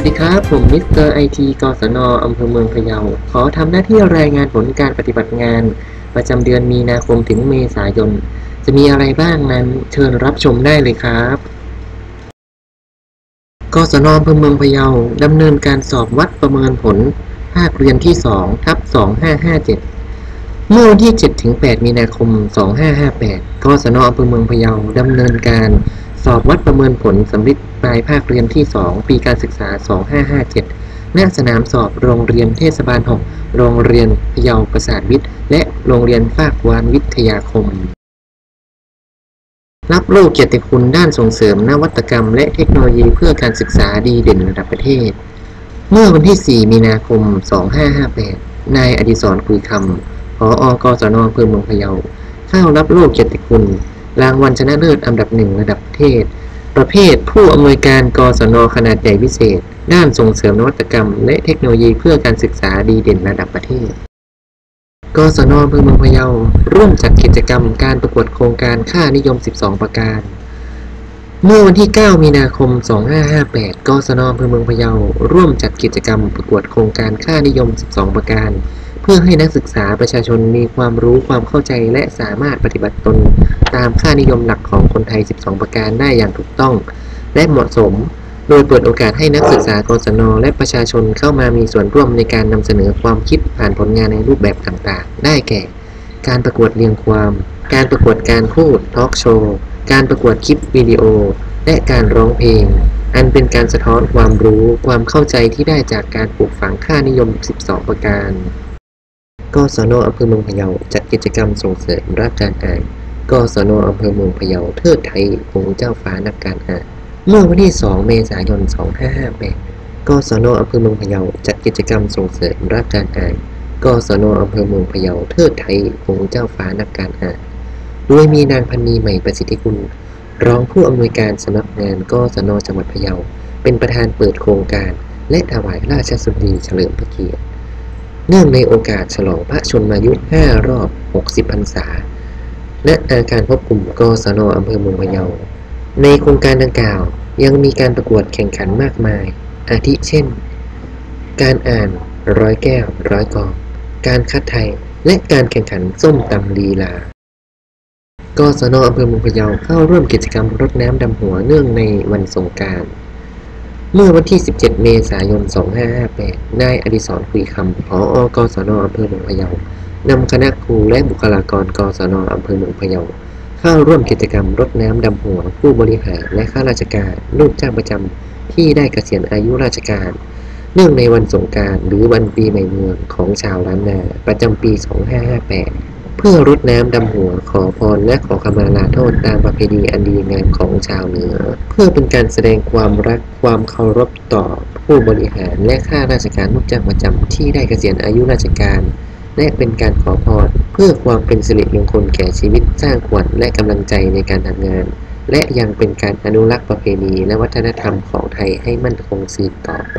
วัสดีครับ ผมมิสเตอร์ไอทีกศนอำเภอเมืองพะเยา ขอทำหน้าที่รายงานผลการปฏิบัติงาน ประจำเดือนมีนาคมถึงเมษายน จะมีอะไรบ้างนั้น เชิญรับชมได้เลยครับกศนอำเภอเมืองพะเยาดำเนินการสอบวัดประเมินผล ภาคเรียนที่2ทับ2557 เมื่อวันที่7-8มีนาคม 2558กศนอำเภอเมืองพะเยาดำเนินการ สอบวัดประเมินผลสำลิดปลายภาคเรียนที่ 2 ปีการศึกษา 2557ณสนามสอบโรงเรียนเทศบาล 6 โรงเรียนพยาวประสาทวิทย์ และโรงเรียนภาควานวิทยาคม รับโล่เกียรติคุณด้านส่งเสริมนวัตกรรม และเทคโนโลยีเพื่อการศึกษาดีเด่นระดับประเทศ เมื่อวันที่ 4 มีนาคม 2558 นายอดิศรคุยคำผออกศนอำเภอเมืองพะเยาเข้ารับโล่เกียรติคุณ รางวัลชนะเลิศอันดับหนึ่งระดับประเทศ ประเภทผู้อำนวยการกศนขนาดใหญ่พิเศษ ด้านส่งเสริมนวัตกรรม และเทคโนโลยีเพื่อการศึกษาดีเด่นระดับประเทศกศนอำเภอเมืองพะเยาร่วมจัดกิจกรรมการประกวดโครงการค่านิยม 12 ประการ เมื่อวันที่ 9 มีนาคม 2558 กศนอำเภอเมืองพะเยาร่วมจัดกิจกรรมประกวดโครงการค่านิยม 12 ประการ พื่อให้นักศึกษาประชาชนมีความรู้ความเข้าใจและสามารถปฏิบัติตน ตามค่านิยมหลักของคนไทย 12 ประการได้อย่างถูกต้อง และเหมาะสม โดยเปิดโอกาสให้นักศึกษากศนและประชาชนเข้ามามีส่วนร่วมในการนำเสนอความคิดผ่านผลงานในรูปแบบต่างๆ ได้แก่ การประกวดเรียงความ การประกวดการพูดทอล์กโชว์การประกวดคลิปวิดีโอ และการร้องเพลง อันเป็นการสะท้อนความรู้ความเข้าใจที่ได้จากการปลูกฝังค่านิยม 12 ประการ กศนอำเภอเมืองพะเยาจัดกิจกรรมส่งเสริมรักการอ่านกศนอำเภอเมืองพะเยาเทิดไทยองค์เจ้าฟ้านักการอ่านเมื่อวันที่ 2 เมษายน 2558กศนอำเภอเมืองพะเยาจัดกิจกรรมส่งเสริมรักการอ่านกศนอำเภอเมืองพะเยาเทิดไทยองค์เจ้าฟ้านักการอ่านโดยมีนางพันนีใหม่ประสิทธิกุลรองผู้อำนวยการสำนักงานกศนจังหวัดพะเยาเป็นประธานเปิดโครงการ และถวายราชสุดีเฉลิมพระเกียรติ เนื่องในโอกาสฉลองพระชนมายุ 5 รอบ 60 พรรษาและอาการพบกลุ่มกศนอำเภอเมืองพะเยา ในโครงการดังกล่าวยังมีการประกวดแข่งขันมากมาย อาทิเช่น การอ่านร้อยแก้วร้อยกอง การคัดไทย และการแข่งขันส้มตำลีลากศนอำเภอเมืองพะเยาเข้าร่วมกิจกรรมรดน้ำดำหัวเนื่องในวันสงกราร เมื่อวันที่ 17 เมษายน 2558 นายอดิศรคุยคำผออกศนอำเภอเมืองพะเยานำคณะครูและบุคลากรกศนอำเภอเมืองพะเยาเข้าร่วมกิจกรรมรดน้ำดำหัวผู้บริหารและข้าราชการลูกจ้างประจำที่ได้เกษียณอายุราชการ เนื่องในวันสงการหรือวันปีใหม่เมืองของชาวล้านนาประจำปี 2558 เพื่อรุดน้ำดำหัวขอพรและขอขมาลาโทษตามประเพณีอันดีงามของชาวเหนือ เพื่อเป็นการแสดงความรักความเคารพต่อผู้บริหารและข้าราชการลูกจ้างประจำที่ได้เกษียณอายุราชการและเป็นการขอพรเพื่อความเป็นสิริมงคลแก่ชีวิตสร้างขวัญและกำลังใจในการทำงาน และยังเป็นการอนุรักษ์ประเพณีและวัฒนธรรมของไทยให้มั่นคงสืบต่อไป